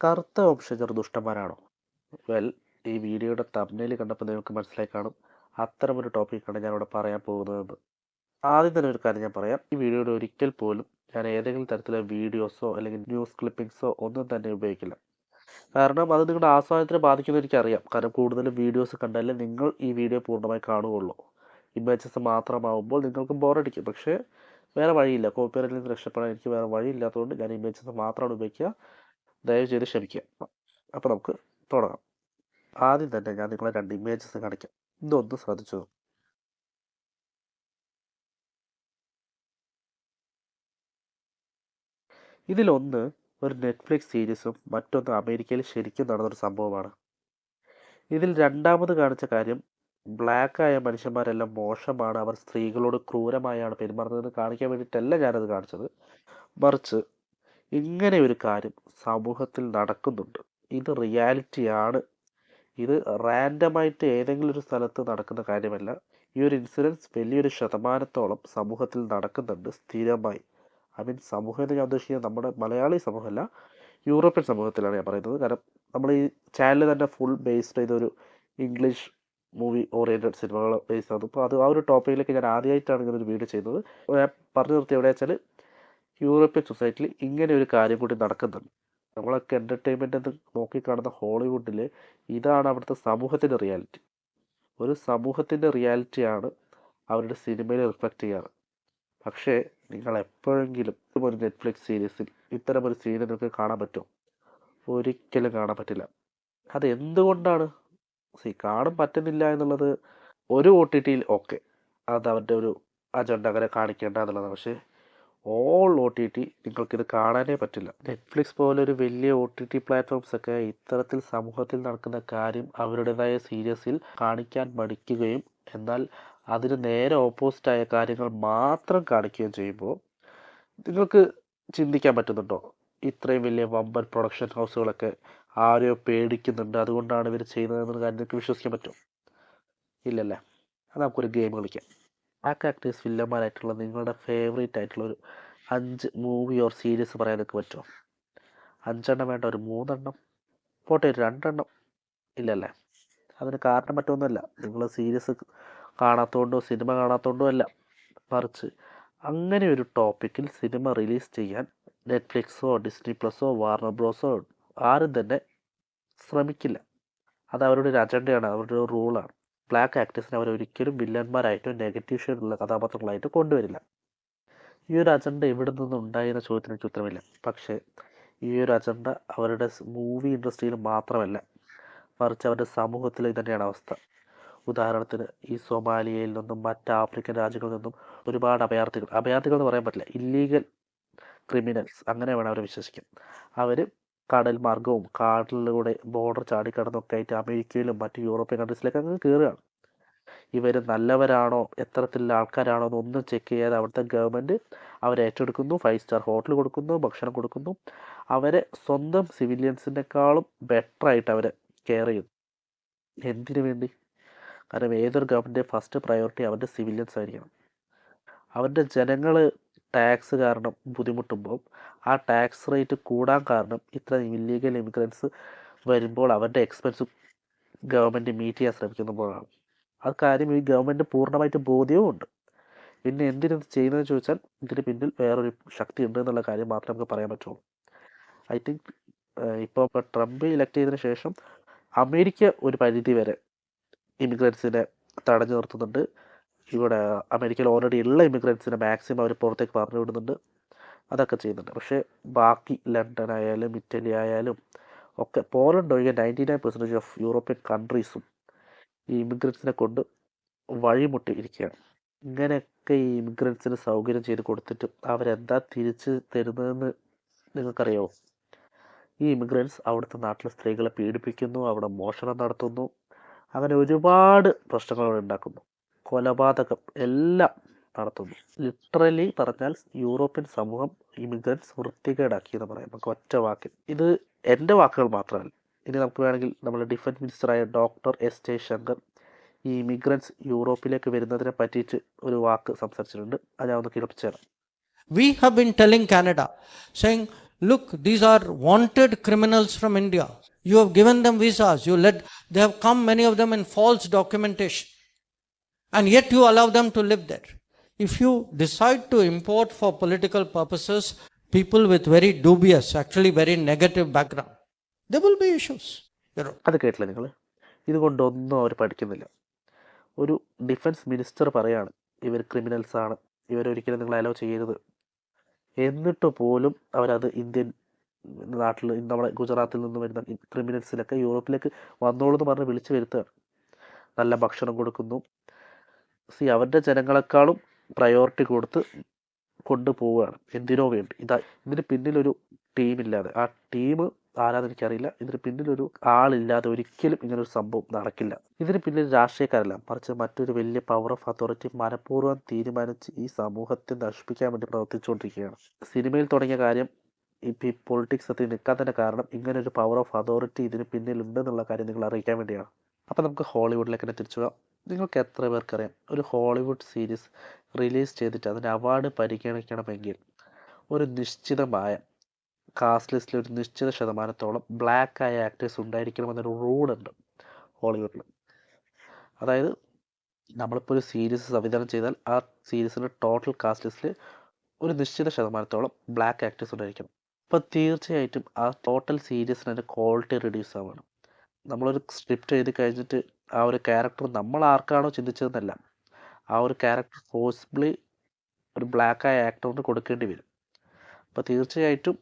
കറുത്ത വംശജർ ദുഷ്ടന്മാരാണോ? വെൽ ഈ വീഡിയോയുടെ തമ്മിൽ കണ്ടപ്പോൾ നിങ്ങൾക്ക് മനസ്സിലായി കാണും. അത്തരമൊരു ടോപ്പിക്കാണ് ഞാനിവിടെ പറയാൻ പോകുന്നതെന്ന്. ആദ്യം തന്നെ ഒരു കാര്യം ഞാൻ പറയാം. ഈ വീഡിയോയുടെ ഒരിക്കൽ പോലും ഞാൻ ഏതെങ്കിലും തരത്തിലുള്ള വീഡിയോസോ അല്ലെങ്കിൽ ന്യൂസ് ക്ലിപ്പിംഗ്സോ ഒന്നും തന്നെ ഉപയോഗിക്കില്ല. കാരണം അത് നിങ്ങളുടെ ആസ്വാദനത്തിനെ ബാധിക്കുമെന്ന് എനിക്കറിയാം. കാരണം കൂടുതലും വീഡിയോസ് കണ്ടാലേ നിങ്ങൾ ഈ വീഡിയോ പൂർണമായി കാണുകയുള്ളൂ. ഇമേജസ് മാത്രമാവുമ്പോൾ നിങ്ങൾക്ക് ബോറടിക്കും പക്ഷേ വേറെ വഴിയില്ല. കോപ്പിറൈറ്റിൽ നിന്ന് രക്ഷപ്പെടാൻ എനിക്ക് വേറെ വഴിയില്ലാത്തതുകൊണ്ട് ഞാൻ ഇമേജസ് മാത്രമാണ് ഉപയോഗിക്കുക. ദയവ് ചെയ്ത് ക്ഷമിക്കുക. അപ്പോൾ നമുക്ക് തുടങ്ങാം. ആദ്യം തന്നെ ഞാൻ നിങ്ങളെ രണ്ട് ഇമേജസ് കാണിക്കാം. ഇതൊന്ന് ശ്രദ്ധിച്ചു. ഇതിലൊന്ന് ഒരു നെറ്റ്ഫ്ലിക്സ് സീരീസും മറ്റൊന്ന് അമേരിക്കയിൽ ശരിക്കും നടന്നൊരു സംഭവമാണ്. ഇതിൽ രണ്ടാമത് കാണിച്ച കാര്യം ബ്ലാക്കായ മനുഷ്യന്മാരെല്ലാം മോശമാണ്. അവർ സ്ത്രീകളോട് ക്രൂരമായാണ് പെരുമാറുന്നതെന്ന് കാണിക്കാൻ വേണ്ടിയിട്ടല്ല ഞാനത് കാണിച്ചത്. മറിച്ച് ഇങ്ങനെ ഒരു കാര്യം സമൂഹത്തിൽ നടക്കുന്നുണ്ട്. ഇത് റിയാലിറ്റിയാണ് ഇത് റാൻഡമായിട്ട് ഏതെങ്കിലും ഒരു സ്ഥലത്ത് നടക്കുന്ന കാര്യമല്ല. ഈ ഒരു ഇൻസിഡൻസ് വലിയൊരു ശതമാനത്തോളം സമൂഹത്തിൽ നടക്കുന്നുണ്ട് സ്ഥിരമായി. ഐ മീൻ സമൂഹം എന്ന് ഞാൻ ഉദ്ദേശിക്കുന്നത് നമ്മുടെ മലയാളി സമൂഹമല്ല യൂറോപ്യൻ സമൂഹത്തിലാണ് ഞാൻ പറയുന്നത്. കാരണം നമ്മൾ ഈ ചാനൽ തന്നെ ഫുൾ ബേസ്ഡ് ചെയ്തൊരു ഇംഗ്ലീഷ് മൂവി ഓറിയന്റഡ് സിനിമകൾ ബേസ് ആണ്. അപ്പോൾ അത് ആ ഒരു ടോപ്പിക്കിലേക്ക് ഞാൻ ആദ്യമായിട്ടാണ് ഇങ്ങനെ ഒരു വീഡിയോ ചെയ്യുന്നത്. ഞാൻ പറഞ്ഞു നിർത്തി എവിടെ വെച്ചാൽ യൂറോപ്യൻ സൊസൈറ്റിയിൽ ഇങ്ങനെ ഒരു കാര്യം കൂടി നടക്കുന്നുണ്ട്. നമ്മളൊക്കെ എന്റർടൈൻമെന്റ് എന്ന് നോക്കിക്കാണുന്ന ഹോളിവുഡിൽ ഇതാണ് അവിടുത്തെ സമൂഹത്തിന്റെ റിയാലിറ്റി ഒരു സമൂഹത്തിന്റെ റിയാലിറ്റിയാണ് അവരുടെ സിനിമയിൽ റിഫ്ലക്റ്റ് ചെയ്യാറ്. പക്ഷേ നിങ്ങൾ എപ്പോഴെങ്കിലും ഒരു നെറ്റ്ഫ്ലിക്സ് സീരീസിൽ ഇത്തരം ഒരു സീൻ നിങ്ങൾക്ക് കാണാൻ പറ്റുമോ? ഒരിക്കലും കാണാൻ പറ്റില്ല. അത് എന്തുകൊണ്ടാണ് സി കാണാൻ പറ്റുന്നില്ല എന്നുള്ളത് ഒരു ഒ ടി ടിയിൽ ഓക്കെ അത് അവരുടെ ഒരു അജണ്ട അങ്ങനെ കാണിക്കേണ്ട എന്നുള്ളതാണ്. പക്ഷേ ഓൾ ഒ ടി ടി നിങ്ങൾക്കിത് കാണാനേ പറ്റില്ല. നെറ്റ്ഫ്ലിക്സ് പോലൊരു വലിയ ഒ ടി ടി പ്ലാറ്റ്ഫോംസ് ഒക്കെ ഇത്തരത്തിൽ സമൂഹത്തിൽ നടക്കുന്ന കാര്യം അവരുടേതായ സീരിയസിൽ കാണിക്കാൻ മടിക്കുകയും എന്നാൽ അതിന് നേരെ ഓപ്പോസിറ്റായ കാര്യങ്ങൾ മാത്രം കാണിക്കുകയും ചെയ്യുമ്പോൾ നിങ്ങൾക്ക് ചിന്തിക്കാൻ പറ്റുന്നുണ്ടോ? ഇത്രയും വലിയ വമ്പൻ പ്രൊഡക്ഷൻ ഹൗസുകളൊക്കെ ആരെയോ പേടിക്കുന്നുണ്ട്. അതുകൊണ്ടാണ് ഇവർ ചെയ്യുന്നതെന്ന് കാര്യം നിങ്ങൾക്ക് വിശ്വസിക്കാൻ പറ്റുമോ ഇല്ലല്ലേ? അത് നമുക്കൊരു ഗെയിം കളിക്കാം. ബ്ലാക്ക് കാരക്ടേഴ്സ് വില്ലന്മാരായിട്ടുള്ള നിങ്ങളുടെ ഫേവറേറ്റ് ആയിട്ടുള്ള ഒരു അഞ്ച് മൂവി ഓർ സീരീസ് പറയാനൊക്കെ പറ്റുമോ അഞ്ചെണ്ണം വേണ്ട ഒരു മൂന്നെണ്ണം. പോട്ടെ ഒരു രണ്ടെണ്ണം. ഇല്ലല്ലേ? അതിന് കാരണം മറ്റൊന്നുമല്ല. നിങ്ങൾ സീരീസ് കാണാത്തതുകൊണ്ടോ സിനിമ കാണാത്തതുകൊണ്ടോ അല്ല. മറിച്ച് അങ്ങനെ ഒരു ടോപ്പിക്കിൽ സിനിമ റിലീസ് ചെയ്യാൻ നെറ്റ്ഫ്ലിക്സോ ഡിസ്നി പ്ലസോ വാർണർ ബ്രോസോ ആരും തന്നെ ശ്രമിക്കില്ല. അത് അവരുടെ ഒരു അജണ്ടയാണ് അവരുടെ ഒരു റൂളാണ് ബ്ലാക്ക് ആക്ടേഴ്സിനെ അവർ ഒരിക്കലും വില്ലന്മാരായിട്ടോ നെഗറ്റീവ് ഷെയ്ഡുള്ള കഥാപാത്രങ്ങളായിട്ട് കൊണ്ടുവരില്ല. ഈ ഒരു അജണ്ട എവിടെ നിന്ന് ഉണ്ടായി എന്ന ചോദ്യത്തിന് എനിക്ക് ഉത്തരമില്ല. പക്ഷേ ഈ ഒരു അജണ്ട അവരുടെ മൂവി ഇൻഡസ്ട്രിയിൽ മാത്രമല്ല മറിച്ച് അവരുടെ സമൂഹത്തിൽ തന്നെയാണ് അവസ്ഥ. ഉദാഹരണത്തിന് ഈ സൊമാലിയയിൽ നിന്നും മറ്റ് ആഫ്രിക്കൻ രാജ്യങ്ങളിൽ നിന്നും ഒരുപാട് അഭയാർത്ഥികൾ അഭയാർത്ഥികൾ എന്ന് പറയാൻ പറ്റില്ല ഇല്ലീഗൽ ക്രിമിനൽസ് അങ്ങനെ വേണം അവരെ വിശ്വസിക്കും അവർ കടൽ മാർഗവും കാടലിലൂടെ ബോർഡർ ചാടിക്കടന്നൊക്കെ ആയിട്ട് അമേരിക്കയിലും മറ്റു യൂറോപ്യൻ കൺട്രീസിലൊക്കെ അങ്ങ് കയറുകയാണ് ഇവർ നല്ലവരാണോ? എത്തരത്തിലുള്ള ആൾക്കാരാണോ എന്നൊന്നും ചെക്ക് ചെയ്യാതെ അവിടുത്തെ ഗവൺമെന്റ് അവരെ ഏറ്റെടുക്കുന്നു ഫൈവ് സ്റ്റാർ ഹോട്ടൽ കൊടുക്കുന്നു ഭക്ഷണം കൊടുക്കുന്നു. അവരെ സ്വന്തം സിവിലിയൻസിനേക്കാളും ബെറ്റർ ആയിട്ട് അവരെ കെയർ ചെയ്യുന്നു. എന്തിനു വേണ്ടി? കാരണം ഏതൊരു ഗവൺമെന്റ് ഫസ്റ്റ് പ്രയോറിറ്റി അവരുടെ സിവിലിയൻസ് ആയിരിക്കണം. അവരുടെ ജനങ്ങൾ ടാക്സ് കാരണം ബുദ്ധിമുട്ടുമ്പോൾ ആ ടാക്സ് റേറ്റ് കൂടാൻ കാരണം ഇത്ര ഇല്ലീഗൽ ഇമിഗ്രൻസ് വരുമ്പോൾ അവരുടെ എക്സ്പെൻസ് ഗവൺമെന്റ് മീറ്റ് ചെയ്യാൻ ശ്രമിക്കുന്നപ്പോഴാണ്. ആ കാര്യം ഈ ഗവൺമെന്റ് പൂർണമായിട്ട് ബോധ്യവും ഉണ്ട്. പിന്നെ എന്തിനത് ചെയ്യുന്നതെന്ന് ചോദിച്ചാൽ ഇതിന് പിന്നിൽ വേറൊരു ശക്തി ഉണ്ട് എന്നുള്ള കാര്യം മാത്രമേ നമുക്ക് പറയാൻ പറ്റുള്ളൂ. ഐ തിങ്ക് ഇപ്പോൾ ട്രംപ് ഇലക്ട് ചെയ്തതിന് ശേഷം അമേരിക്ക ഒരു പരിധി വരെ ഇമിഗ്രൻസിനെ തടഞ്ഞു നിർത്തുന്നുണ്ട്. ഇവിടെ അമേരിക്കയിൽ ഓൾറെഡി ഉള്ള ഇമിഗ്രൻസിനെ മാക്സിമം അവർ പുറത്തേക്ക് പറഞ്ഞു വിടുന്നുണ്ട്. അതൊക്കെ ചെയ്യുന്നുണ്ട്. പക്ഷേ ബാക്കി ലണ്ടൻ ആയാലും ഇറ്റലി ആയാലും ഒക്കെ പോലണ്ട് ഒഴികെ ninety nine percentage of European കൺട്രീസും ഈ ഇമിഗ്രൻസിനെ കൊണ്ട് വഴിമുട്ടി ഇരിക്കുകയാണ് ഇങ്ങനെയൊക്കെ ഈ ഇമിഗ്രൻസിന് സൗകര്യം ചെയ്ത് കൊടുത്തിട്ട് അവരെന്താ തിരിച്ച് തരുന്നതെന്ന് നിങ്ങൾക്കറിയാമോ ഈ ഇമിഗ്രൻസ് അവിടുത്തെ നാട്ടിലെ സ്ത്രീകളെ പീഡിപ്പിക്കുന്നു അവിടെ മോഷണം നടത്തുന്നു അങ്ങനെ ഒരുപാട് പ്രശ്നങ്ങൾ അവിടെ ഉണ്ടാക്കുന്നു. കൊലപാതകം എല്ലാം നടത്തുന്നു. ലിറ്ററലി പറഞ്ഞാൽ യൂറോപ്യൻ സമൂഹം ഇമിഗ്രൻസ് വൃത്തികേടാക്കി എന്ന് പറയാം. നമുക്ക് ഒറ്റ വാക്കിൽ ഇത് എന്റെ വാക്കുകൾ മാത്രമല്ല. ഇനി നമുക്ക് വേണമെങ്കിൽ നമ്മുടെ ഡിഫൻസ് മിനിസ്റ്ററായ ഡോക്ടർ എസ് ജയശങ്കർ ഈ ഇമിഗ്രൻസ് യൂറോപ്പിലേക്ക് വരുന്നതിനെ പറ്റിയിട്ട് ഒരു വാക്ക് സംസാരിച്ചിട്ടുണ്ട്. അത് ഞാൻ ഒന്ന് കേൾപ്പിച്ചു തരാം. We have been telling Canada saying look these are wanted criminals from India you have given them visas you let the have come many of them in false documentation. And yet you allow them to live there. If you decide to import for political purposes people with very dubious, actually very negative background, there will be issues. അത് കേട്ടില്ല നിങ്ങൾ? ഇതുകൊണ്ടൊന്നും അവർ പഠിക്കുന്നില്ല. ഒരു defence minister പറയാണ് ഇവർ criminals ആണ്. ഇവരൊരിക്കലും നിങ്ങൾ അലോ ചെയ്യരുത്. എന്നിട്ട് പോലും അവരത് ഇന്ത്യൻ നാട്ടിൽ നമ്മുടെ ഗുജറാത്തിൽ നിന്ന് വരുന്ന ക്രിമിനൽസിലൊക്കെ യൂറോപ്പിലേക്ക് വന്നോളൂ എന്ന് പറഞ്ഞ് വിളിച്ചു വരുത്തുകയാണ്. നല്ല ഭക്ഷണം കൊടുക്കുന്നു. സി അവരുടെ ജനങ്ങളെക്കാളും പ്രയോറിറ്റി കൊടുത്ത് കൊണ്ടുപോവുകയാണ്. എന്തിനോ വേണ്ടി. ഇതാ ഇതിന് പിന്നിലൊരു ടീമില്ലാതെ ആ ടീം ആരാന്ന് എനിക്കറിയില്ല ഇതിന് പിന്നിലൊരു ആളില്ലാതെ ഒരിക്കലും ഇങ്ങനൊരു സംഭവം നടക്കില്ല. ഇതിന് പിന്നിൽ രാഷ്ട്രീയക്കാരല്ല. മറിച്ച് മറ്റൊരു വലിയ പവർ ഓഫ് അതോറിറ്റി മനഃപൂർവം തീരുമാനിച്ച് ഈ സമൂഹത്തെ നശിപ്പിക്കാൻ വേണ്ടി പ്രവർത്തിച്ചുകൊണ്ടിരിക്കുകയാണ്. സിനിമയിൽ തുടങ്ങിയ കാര്യം ഇപ്പം ഈ പൊളിറ്റിക്സ് എത്തി നിൽക്കാൻ തന്നെ കാരണം ഇങ്ങനൊരു പവർ ഓഫ് അതോറിറ്റി ഇതിന് പിന്നിലുണ്ടെന്നുള്ള കാര്യം നിങ്ങൾ അറിയിക്കാൻ വേണ്ടിയാണ്. അപ്പം നമുക്ക് ഹോളിവുഡിലേക്ക് തന്നെ തിരിച്ചു പോകാം നിങ്ങൾക്ക് എത്ര പേർക്കറിയാം? ഒരു ഹോളിവുഡ് സീരീസ് റിലീസ് ചെയ്തിട്ട് അതിന്റെ അവാർഡ് പരിഗണിക്കണമെങ്കിൽ ഒരു നിശ്ചിതമായ കാസ്റ്റ് ലിസ്റ്റിൽ ഒരു നിശ്ചിത ശതമാനത്തോളം ബ്ലാക്ക് ആയ ആക്ടേഴ്സ് ഉണ്ടായിരിക്കണം ഉണ്ടായിരിക്കണമെന്നൊരു റൂളുണ്ട് ഹോളിവുഡിൽ അതായത് നമ്മളിപ്പോൾ ഒരു സീരീസ് സംവിധാനം ചെയ്താൽ ആ സീരീസിന്റെ ടോട്ടൽ കാസ്റ്റ് ലിസ്റ്റിൽ ഒരു നിശ്ചിത ശതമാനത്തോളം ബ്ലാക്ക് ആക്ടേഴ്സ് ഉണ്ടായിരിക്കണം. അപ്പോൾ തീർച്ചയായിട്ടും ആ ടോട്ടൽ സീരീസിന് അതിന്റെ ക്വാളിറ്റി റിഡ്യൂസ് ആവുകയാണ് നമ്മളൊരു സ്ക്രിപ്റ്റ് എഴുതി കഴിഞ്ഞിട്ട് ആ ഒരു ക്യാരക്ടർ നമ്മൾ ആർക്കാണോ ചിന്തിച്ചതെന്നല്ല. ആ ഒരു ക്യാരക്ടർ ഫോഴ്സിബിളി ഒരു ബ്ലാക്ക് ആയ ആക്ടറിന് കൊടുക്കേണ്ടി വരും. അപ്പോൾ തീർച്ചയായിട്ടും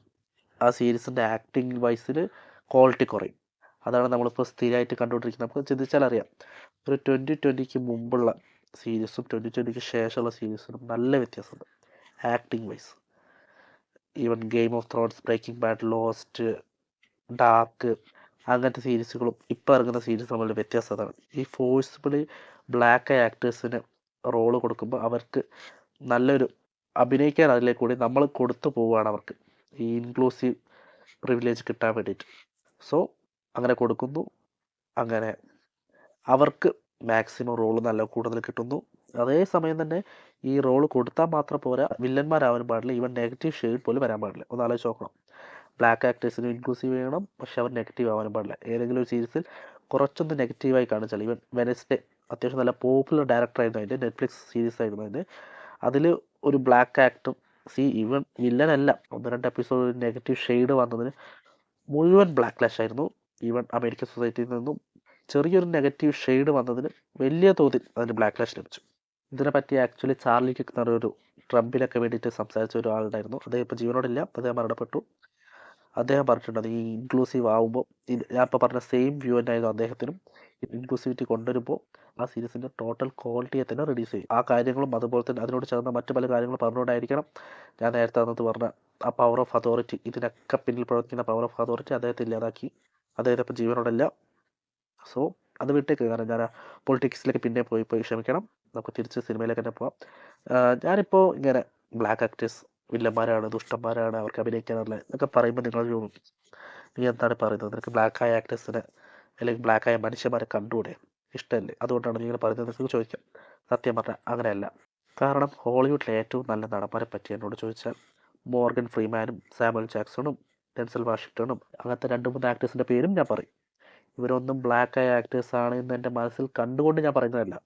ആ സീരീസിന്റെ ആക്ടിങ് വൈസിൽ ക്വാളിറ്റി കുറയും. അതാണ് നമ്മളിപ്പോൾ സ്ഥിരമായിട്ട് കണ്ടുകൊണ്ടിരിക്കുന്നത്. നമുക്ക് ചിന്തിച്ചാൽ അറിയാം. ഒരു ട്വന്റി ട്വന്റിക്ക് മുമ്പുള്ള സീരീസും ട്വന്റി ട്വന്റിക്ക് ശേഷമുള്ള സീരീസിനും നല്ല വ്യത്യാസമുണ്ട്. Acting wise even Game of Thrones Breaking Bad Lost Dark അങ്ങനത്തെ സീരീസുകളും ഇപ്പോൾ ഇറങ്ങുന്ന സീരീസ് തമ്മിലുള്ള വ്യത്യാസം അതാണ്. ഈ ഫോഴ്സിബിളി ബ്ലാക്ക് ആക്ടേഴ്സിന് റോൾ കൊടുക്കുമ്പോൾ അവർക്ക് നല്ലൊരു അഭിനയിക്കാൻ അതിലെ കൂടി നമ്മൾ കൊടുത്തു പോവുകയാണ് അവർക്ക്. ഈ ഇൻക്ലൂസീവ് പ്രിവിലേജ് കിട്ടാൻ വേണ്ടിയിട്ട്. സോ അങ്ങനെ കൊടുക്കുന്നു. അങ്ങനെ അവർക്ക് മാക്സിമം റോൾ നല്ല കൂടുതൽ കിട്ടുന്നു. അതേസമയം തന്നെ ഈ റോൾ കൊടുത്താൽ മാത്രം പോരാ വില്ലന്മാരാവാൻ പാടില്ല. ഈവൻ നെഗറ്റീവ് ഷെയ്ഡ് പോലും വരാൻ പാടില്ല. ഒന്ന് ആലോചിച്ച് നോക്കണം. ബ്ലാക്ക് ആക്ടേഴ്സിന് ഇൻക്ലൂസീവ് ചെയ്യണം. പക്ഷെ അവർ നെഗറ്റീവ് ആവാനും പാടില്ല. ഏതെങ്കിലും ഒരു സീരീസിൽ കുറച്ചൊന്ന് നെഗറ്റീവായി കാണിച്ചാൽ ഈവൻ വെനസ്ഡേ അത്യാവശ്യം നല്ല പോപ്പുലർ ഡയറക്ടറായിരുന്നു അതിന്റെ നെറ്റ്ഫ്ലിക്സ് സീരീസ് ആയിരുന്നു അതിന്റെ. അതിൽ ഒരു ബ്ലാക്ക് ആക്ടും സി ഇവൻ വില്ലൻ അല്ല. ഒന്ന് രണ്ട് എപ്പിസോഡ് നെഗറ്റീവ് ഷെയ്ഡ് വന്നതിന് മുഴുവൻ ബ്ലാക്ക് ലാഷ് ആയിരുന്നു ഈവൻ അമേരിക്കൻ സൊസൈറ്റിയിൽ നിന്നും. ചെറിയൊരു നെഗറ്റീവ് ഷെയ്ഡ് വന്നതിന് വലിയ തോതിൽ അതിന് ബ്ലാക്ക് ലാഷ് ലഭിച്ചു ഇതിനെപ്പറ്റി ആക്ച്വലി ചാർലി കിക്ക് എന്ന് ട്രംപിനൊക്കെ വേണ്ടിയിട്ട് സംസാരിച്ച ഒരാളുണ്ടായിരുന്നു അദ്ദേഹം ഇപ്പോൾ ജീവനോടില്ല അദ്ദേഹം മരണപ്പെട്ടു. അദ്ദേഹം പറഞ്ഞിട്ടുണ്ട് ഈ ഇൻക്ലൂസീവ് ആവുമ്പോൾ ഞാൻ ഇപ്പോൾ പറഞ്ഞ സെയിം വ്യൂ തന്നെയായിരുന്നു അദ്ദേഹത്തിനും. ഇൻക്ലൂസിവിറ്റി കൊണ്ടുവരുമ്പോൾ ആ സീരീസിന്റെ ടോട്ടൽ ക്വാളിറ്റിയെ തന്നെ റിഡ്യൂസ് ചെയ്യും. ആ കാര്യങ്ങളും അതുപോലെ തന്നെ അതിനോട് ചേർന്ന മറ്റു പല കാര്യങ്ങളും പറഞ്ഞുകൊണ്ടായിരിക്കണം ഞാൻ നേരത്തെ അന്നത് പറഞ്ഞ ആ പവർ ഓഫ് അതോറിറ്റി ഇതിനൊക്കെ പിന്നിൽ പ്രവർത്തിക്കുന്ന പവർ ഓഫ് അതോറിറ്റി അദ്ദേഹത്തെ ഇല്ലാതാക്കി. അദ്ദേഹത്തെ ഇപ്പോൾ ജീവനോടല്ല. സോ അത് വിട്ടേക്ക്. കാരണം ഞാൻ പൊളിറ്റിക്സിലേക്ക് പിന്നെ പോയി പോയി ക്ഷമിക്കണം. നമുക്ക് തിരിച്ച് സിനിമയിലേക്ക് തന്നെ പോവാം. ഞാനിപ്പോൾ ഇങ്ങനെ ബ്ലാക്ക് ആക്ടേഴ്സ് വില്ലന്മാരാണ് ദുഷ്ടന്മാരാണ് അവർക്ക് അഭിനയിക്കാനുള്ള എന്നൊക്കെ പറയുമ്പോൾ നിങ്ങൾ നീ എന്താണ് പറയുന്നത്? നിനക്ക് ആയ ആക്ടേഴ്സിനെ അല്ലെങ്കിൽ ആയ മനുഷ്യന്മാരെ കണ്ടുകൂടെ? ഇഷ്ടമല്ലേ അതുകൊണ്ടാണ് നിങ്ങൾ പറയുന്നത് നിങ്ങൾക്ക് ചോദിക്കാം. സത്യം പറഞ്ഞാൽ അങ്ങനെയല്ല. കാരണം ഹോളിവുഡിലെ ഏറ്റവും നല്ല നടന്മാരെ പറ്റി എന്നോട് ചോദിച്ചാൽ മോർഗൻ ഫ്രീമാനും സാമുവൽ ജാക്സണും ഡെൻസൽ വാഷിങ്ടണും അങ്ങനത്തെ രണ്ട് മൂന്ന് ആക്ടേഴ്സിന്റെ പേരും ഞാൻ പറയും. ഇവരൊന്നും ബ്ലാക്ക് ആയ ആക്ടേഴ്സ് ആണ് എന്ന് എന്റെ മനസ്സിൽ കണ്ടുകൊണ്ട് ഞാൻ പറയുന്നതല്ല.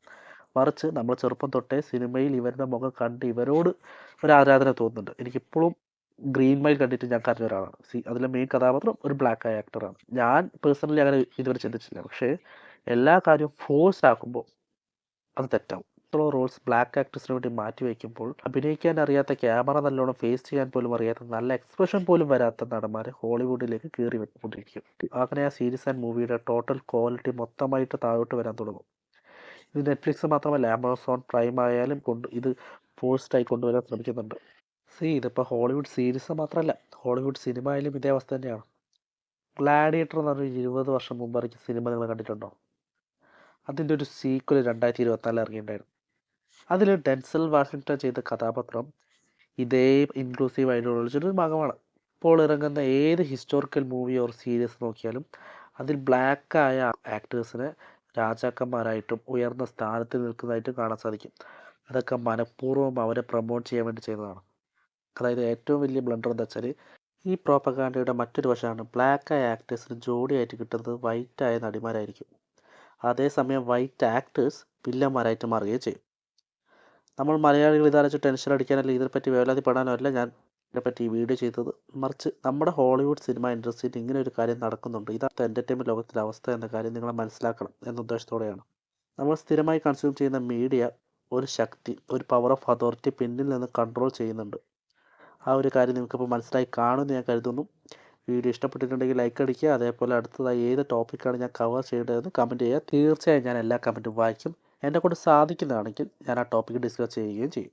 മറിച്ച് നമ്മൾ ചെറുപ്പം തൊട്ടേ സിനിമയിൽ ഇവരുടെ മുഖം കണ്ട് ഇവരോട് ഒരു ആരാധന തോന്നുന്നുണ്ട്. എനിക്കിപ്പോഴും ഗ്രീൻ മൈൽ കണ്ടിട്ട് ഞാൻ കരഞ്ഞ ഒരാളാണ്. സി അതിലെ മെയിൻ കഥാപാത്രം ഒരു ബ്ലാക്ക് ആയ ആക്ടറാണ് ഞാൻ പേഴ്സണലി അങ്ങനെ ഇതുവരെ ചിന്തിച്ചില്ല പക്ഷേ എല്ലാ കാര്യവും ഫോഴ്സ് ആക്കുമ്പോൾ അത് തെറ്റാവും. ഇത്രയും റോൾസ് ബ്ലാക്ക് ആക്ടേഴ്സിന് വേണ്ടി മാറ്റി വയ്ക്കുമ്പോൾ അഭിനയിക്കാൻ അറിയാത്ത ക്യാമറ നല്ലോണം ഫേസ് ചെയ്യാൻ പോലും അറിയാത്ത നല്ല എക്സ്പ്രഷൻ പോലും വരാത്ത നടന്മാർ ഹോളിവുഡിലേക്ക് കയറി വന്നുകൊണ്ടിരിക്കും അങ്ങനെ ആ സീരീസ് ആൻഡ് മൂവിയുടെ ടോട്ടൽ ക്വാളിറ്റി മൊത്തമായിട്ട് താഴോട്ട് വരാൻ തുടങ്ങും. ഇത് നെറ്റ്ഫ്ലിക്സ് മാത്രമല്ല ആമസോൺ പ്രൈം ആയാലും കൊണ്ട് ഇത് ഫോഴ്സ്ഡായി കൊണ്ടുവരാൻ ശ്രമിക്കുന്നുണ്ട്. സി ഇതിപ്പോൾ ഹോളിവുഡ് സീരീസ് മാത്രമല്ല ഹോളിവുഡ് സിനിമ ആയാലും ഇതേ അവസ്ഥ തന്നെയാണ്. ഗ്ലാഡിയേറ്റർ എന്ന് പറഞ്ഞൊരു ഇരുപത് വർഷം മുമ്പ് ഇറങ്ങിയ സിനിമ നിങ്ങൾ കണ്ടിട്ടുണ്ടോ? അതിന്റെ ഒരു സീക്വൽ രണ്ടായിരത്തി ഇരുപത്തിനാലിൽ ഇറങ്ങിയിട്ടുണ്ടായിരുന്നു. അതിൽ ഡെൻസൽ വാഷിങ്ടൺ ചെയ്ത കഥാപാത്രം ഇതേ ഇൻക്ലൂസീവ് ഐഡിയോളജിയുടെ ഒരു ഭാഗമാണ്. ഇപ്പോൾ ഇറങ്ങുന്ന ഏത് ഹിസ്റ്റോറിക്കൽ മൂവി ഓർ സീരീസ് നോക്കിയാലും അതിൽ ബ്ലാക്ക് ആയ ആക്ടേഴ്സിനെ രാജാക്കന്മാരായിട്ടും ഉയർന്ന സ്ഥാനത്ത് നിൽക്കുന്നതായിട്ടും കാണാൻ സാധിക്കും. അതൊക്കെ മനഃപൂർവം അവരെ പ്രൊമോട്ട് ചെയ്യാൻ വേണ്ടി ചെയ്യുന്നതാണ്. അതായത് ഏറ്റവും വലിയ ബ്ലണ്ടർ എന്താ വെച്ചാൽ ഈ പ്രോപ്പഗാൻഡയുടെ മറ്റൊരു വശമാണ് ബ്ലാക്ക് ആയ ആക്ടേഴ്സിന് ജോഡിയായിട്ട് കിട്ടുന്നത് വൈറ്റ് ആയ നടിമാരായിരിക്കും. അതേസമയം വൈറ്റ് ആക്ടേഴ്സ് വില്ലന്മാരായിട്ട് മാറുകയും ചെയ്യും. നമ്മൾ മലയാളികൾ ഇതാലോചിച്ച് ടെൻഷൻ അടിക്കാനല്ല ഇതിനെപ്പറ്റി വേവലാതിപ്പെടാനോ അല്ല ഞാൻ ഇതിനെപ്പറ്റി വീഡിയോ ചെയ്തത് മറിച്ച് നമ്മുടെ ഹോളിവുഡ് സിനിമ ഇൻഡസ്ട്രിയിൽ ഇങ്ങനെ ഒരു കാര്യം നടക്കുന്നുണ്ട്. ഇതാണ് എന്റർടൈൻമെന്റ് ലോകത്തിലെ അവസ്ഥ എന്ന കാര്യം നിങ്ങൾ മനസ്സിലാക്കണം എന്ന ഉദ്ദേശത്തോടെയാണ്. നമ്മൾ സ്ഥിരമായി കൺസ്യൂം ചെയ്യുന്ന മീഡിയ ഒരു ശക്തി ഒരു പവർ ഓഫ് അതോറിറ്റി പിന്നിൽ നിന്ന് കൺട്രോൾ ചെയ്യുന്നുണ്ട്. ആ ഒരു കാര്യം നിങ്ങൾക്കിപ്പോൾ മനസ്സിലായി കാണുമെന്ന് ഞാൻ കരുതുന്നു. വീഡിയോ ഇഷ്ടപ്പെട്ടിട്ടുണ്ടെങ്കിൽ ലൈക്ക് അടിക്കുക. അതേപോലെ അടുത്തതായി ഏത് ടോപ്പിക്കാണ് ഞാൻ കവർ ചെയ്യേണ്ടതെന്ന് കമന്റ് ചെയ്യുക. തീർച്ചയായും ഞാൻ എല്ലാ കമന്റും വായിക്കും. എന്നെ കൊണ്ട് സാധിക്കുന്നതാണെങ്കിൽ ഞാൻ ആ ടോപ്പിക്ക് ഡിസ്കസ് ചെയ്യുകയും ചെയ്യും.